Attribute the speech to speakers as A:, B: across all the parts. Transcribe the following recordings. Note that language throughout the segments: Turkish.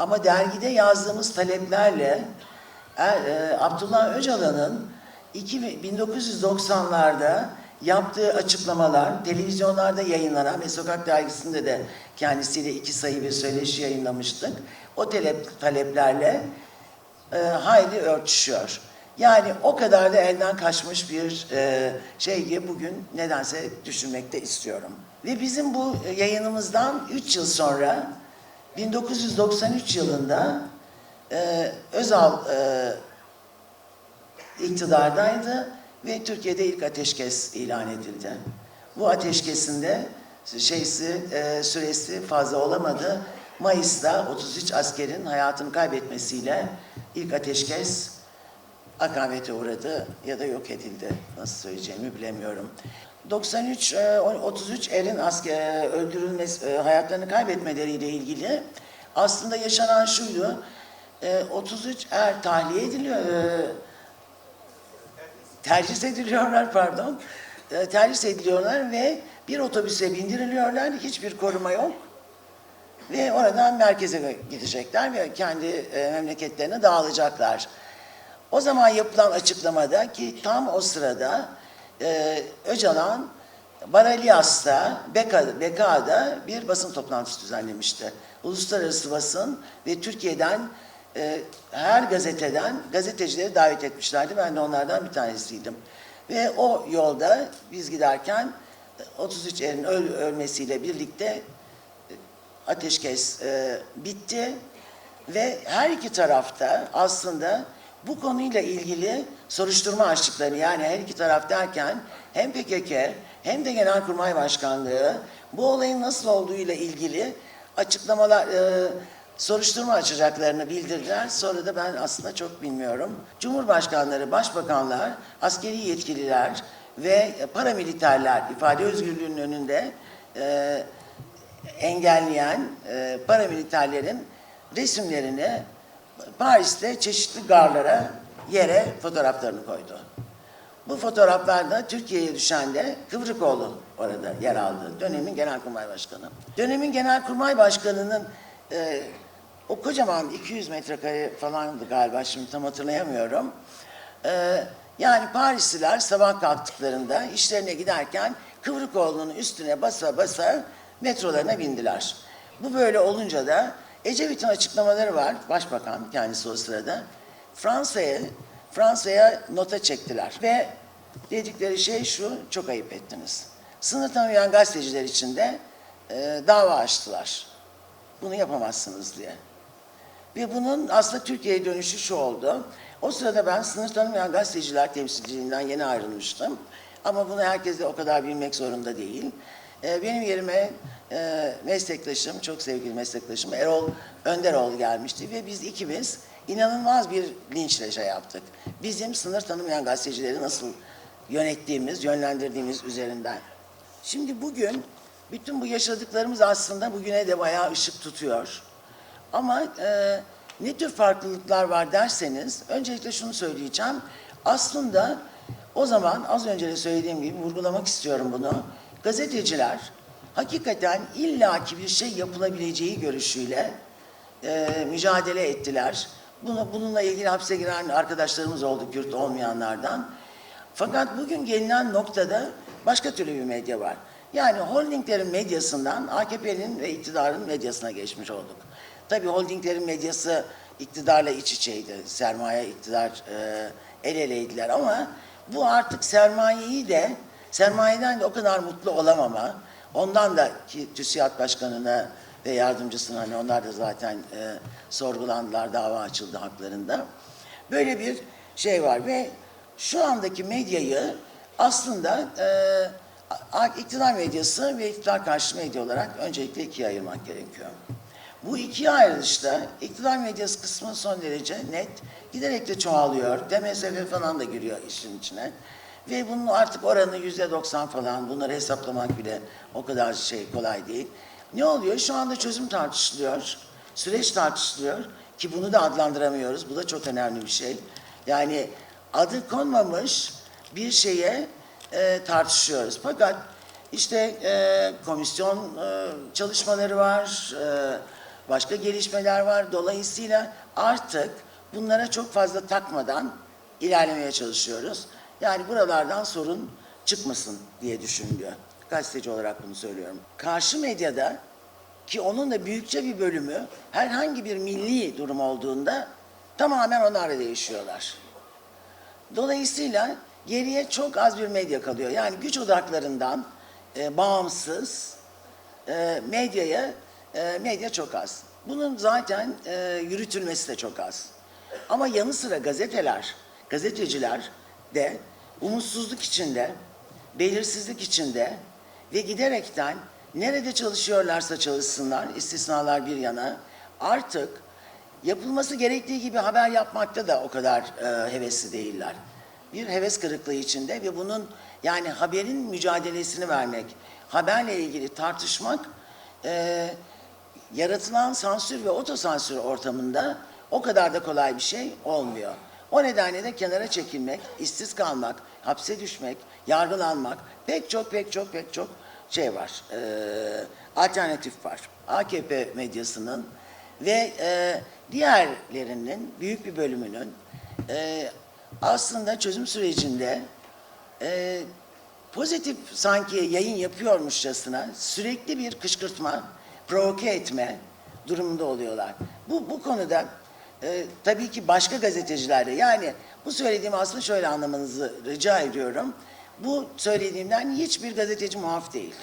A: Ama dergide yazdığımız taleplerle Er- e, Abdullah Öcalan'ın 2000 1990'larda yaptığı açıklamalar televizyonlarda yayınlanan ve Sokak Dergisi'nde de kendisiyle iki sayı bir söyleşi yayınlamıştık. O talep, taleplerle e, hayli örtüşüyor. Yani o kadar da elden kaçmış bir e, şey ki bugün nedense düşünmekte istiyorum. Ve bizim bu yayınımızdan 3 yıl sonra 1993 yılında e, Özal e, iktidardaydı ve Türkiye'de ilk ateşkes ilan edildi. Bu ateşkesinde şeysi e, süresi fazla olamadı. Mayıs'ta 33 askerin hayatını kaybetmesiyle ilk ateşkes akabete uğradı ya da yok edildi. Nasıl söyleyeceğimi bilemiyorum. 93 e, 33 erin asker öldürülmesi e, hayatlarını kaybetmeleriyle ilgili aslında yaşanan şuydu. E, 33 er tahliye ediliyor. e, terhis ediliyorlar pardon. E, terhis ediliyorlar ve bir otobüse bindiriliyorlar. Hiçbir koruma yok. Ve oradan merkeze gidecekler ve kendi e, memleketlerine dağılacaklar. O zaman yapılan açıklamada ki tam o sırada e, Öcalan Baralyas'ta, Beka, Beka'da bir basın toplantısı düzenlemişti. Uluslararası basın ve Türkiye'den e, her gazeteden gazetecileri davet etmişlerdi. Ben de onlardan bir tanesiydim. Ve o yolda biz giderken e, 33 erin öl- ölmesiyle birlikte ateşkes e, bitti ve her iki tarafta aslında bu konuyla ilgili soruşturma açtıklarını yani her iki taraf derken hem PKK hem de Genelkurmay Başkanlığı bu olayın nasıl olduğuyla ilgili açıklamalar e, soruşturma açacaklarını bildirdiler. Sonra da ben aslında çok bilmiyorum. Cumhurbaşkanları, başbakanlar, askeri yetkililer ve paramiliterler ifade özgürlüğünün önünde e, engelleyen e, paramiliterlerin resimlerini Paris'te çeşitli garlara, yere fotoğraflarını koydu. Bu fotoğraflarda Türkiye'ye düşen de Kıvrıkoğlu orada yer aldı. Dönemin Genelkurmay Başkanı. Dönemin Genelkurmay Başkanı'nın e, o kocaman 200 metrekare falandı galiba şimdi tam hatırlayamıyorum. E, yani Parisliler sabah kalktıklarında işlerine giderken Kıvrıkoğlu'nun üstüne basa basa metrolarına bindiler. Bu böyle olunca da Ecevit'in açıklamaları var. Başbakan kendisi o sırada. Fransa'ya Fransa'ya nota çektiler ve dedikleri şey şu, çok ayıp ettiniz. Sınır tanımayan gazeteciler için de e, dava açtılar. Bunu yapamazsınız diye. Ve bunun aslında Türkiye'ye dönüşü şu oldu. O sırada ben sınır tanımayan gazeteciler temsilciliğinden yeni ayrılmıştım. Ama bunu herkes de o kadar bilmek zorunda değil. Ee, benim yerime e, meslektaşım, çok sevgili meslektaşım Erol Önderoğlu gelmişti ve biz ikimiz inanılmaz bir linçle şey yaptık. Bizim sınır tanımayan gazetecileri nasıl yönettiğimiz, yönlendirdiğimiz üzerinden. Şimdi bugün bütün bu yaşadıklarımız aslında bugüne de bayağı ışık tutuyor. Ama e, ne tür farklılıklar var derseniz öncelikle şunu söyleyeceğim. Aslında o zaman az önce de söylediğim gibi vurgulamak istiyorum bunu. Gazeteciler hakikaten illaki bir şey yapılabileceği görüşüyle e, mücadele ettiler. Bunu, bununla ilgili hapse giren arkadaşlarımız oldu Kürt olmayanlardan. Fakat bugün gelinen noktada başka türlü bir medya var. Yani holdinglerin medyasından AKP'nin ve iktidarın medyasına geçmiş olduk. Tabii holdinglerin medyası iktidarla iç içeydi. Sermaye, iktidar e, el eleydiler ama bu artık sermayeyi de, sermayeden de o kadar mutlu olamama, ondan da ki TÜSİAD Başkanı'na ve yardımcısına hani onlar da zaten e, sorgulandılar, dava açıldı haklarında. Böyle bir şey var ve şu andaki medyayı aslında e, iktidar medyası ve iktidar karşı medya olarak öncelikle ikiye ayırmak gerekiyor. Bu ikiye ayrılışta iktidar medyası kısmı son derece net, giderek de çoğalıyor. DMSF falan da giriyor işin içine. Ve bunun artık oranı yüzde doksan falan, bunları hesaplamak bile o kadar şey kolay değil. Ne oluyor? Şu anda çözüm tartışılıyor, süreç tartışılıyor ki bunu da adlandıramıyoruz. Bu da çok önemli bir şey. Yani adı konmamış bir şeye e, tartışıyoruz. Fakat işte e, komisyon e, çalışmaları var, e, başka gelişmeler var. Dolayısıyla artık bunlara çok fazla takmadan ilerlemeye çalışıyoruz. Yani buralardan sorun çıkmasın diye düşünülüyor. Gazeteci olarak bunu söylüyorum. Karşı medyada ki onun da büyükçe bir bölümü herhangi bir milli durum olduğunda tamamen onlarla değişiyorlar. Dolayısıyla geriye çok az bir medya kalıyor. Yani güç odaklarından e, bağımsız e, medyaya e, medya çok az. Bunun zaten e, yürütülmesi de çok az. Ama yanı sıra gazeteler, gazeteciler de umutsuzluk içinde, belirsizlik içinde ve giderekten nerede çalışıyorlarsa çalışsınlar, istisnalar bir yana, artık yapılması gerektiği gibi haber yapmakta da o kadar e, hevesli değiller. Bir heves kırıklığı içinde ve bunun yani haberin mücadelesini vermek, haberle ilgili tartışmak e, yaratılan sansür ve otosansür ortamında o kadar da kolay bir şey olmuyor. O nedenle de kenara çekilmek, işsiz kalmak, hapse düşmek, yargılanmak pek çok pek çok pek çok şey var. e, alternatif var. AKP medyasının ve e, diğerlerinin büyük bir bölümünün e, aslında çözüm sürecinde e, pozitif sanki yayın yapıyormuşçasına sürekli bir kışkırtma, provoke etme durumunda oluyorlar. Bu, bu konuda e, tabii ki başka gazeteciler de yani bu söylediğimi aslında şöyle anlamanızı rica ediyorum. Bu söylediğimden hiçbir gazeteci muaf değil.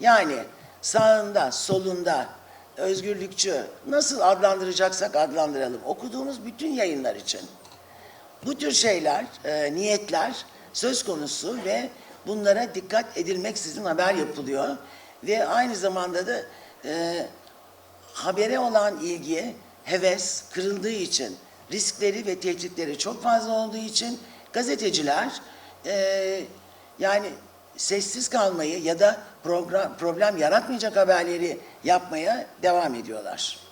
A: Yani sağında, solunda, özgürlükçü nasıl adlandıracaksak adlandıralım. Okuduğumuz bütün yayınlar için. Bu tür şeyler, e, niyetler söz konusu ve bunlara dikkat edilmeksizin haber yapılıyor. Ve aynı zamanda da e, habere olan ilgi, heves kırıldığı için, riskleri ve tehditleri çok fazla olduğu için gazeteciler e, yani sessiz kalmayı ya da program, problem yaratmayacak haberleri yapmaya devam ediyorlar.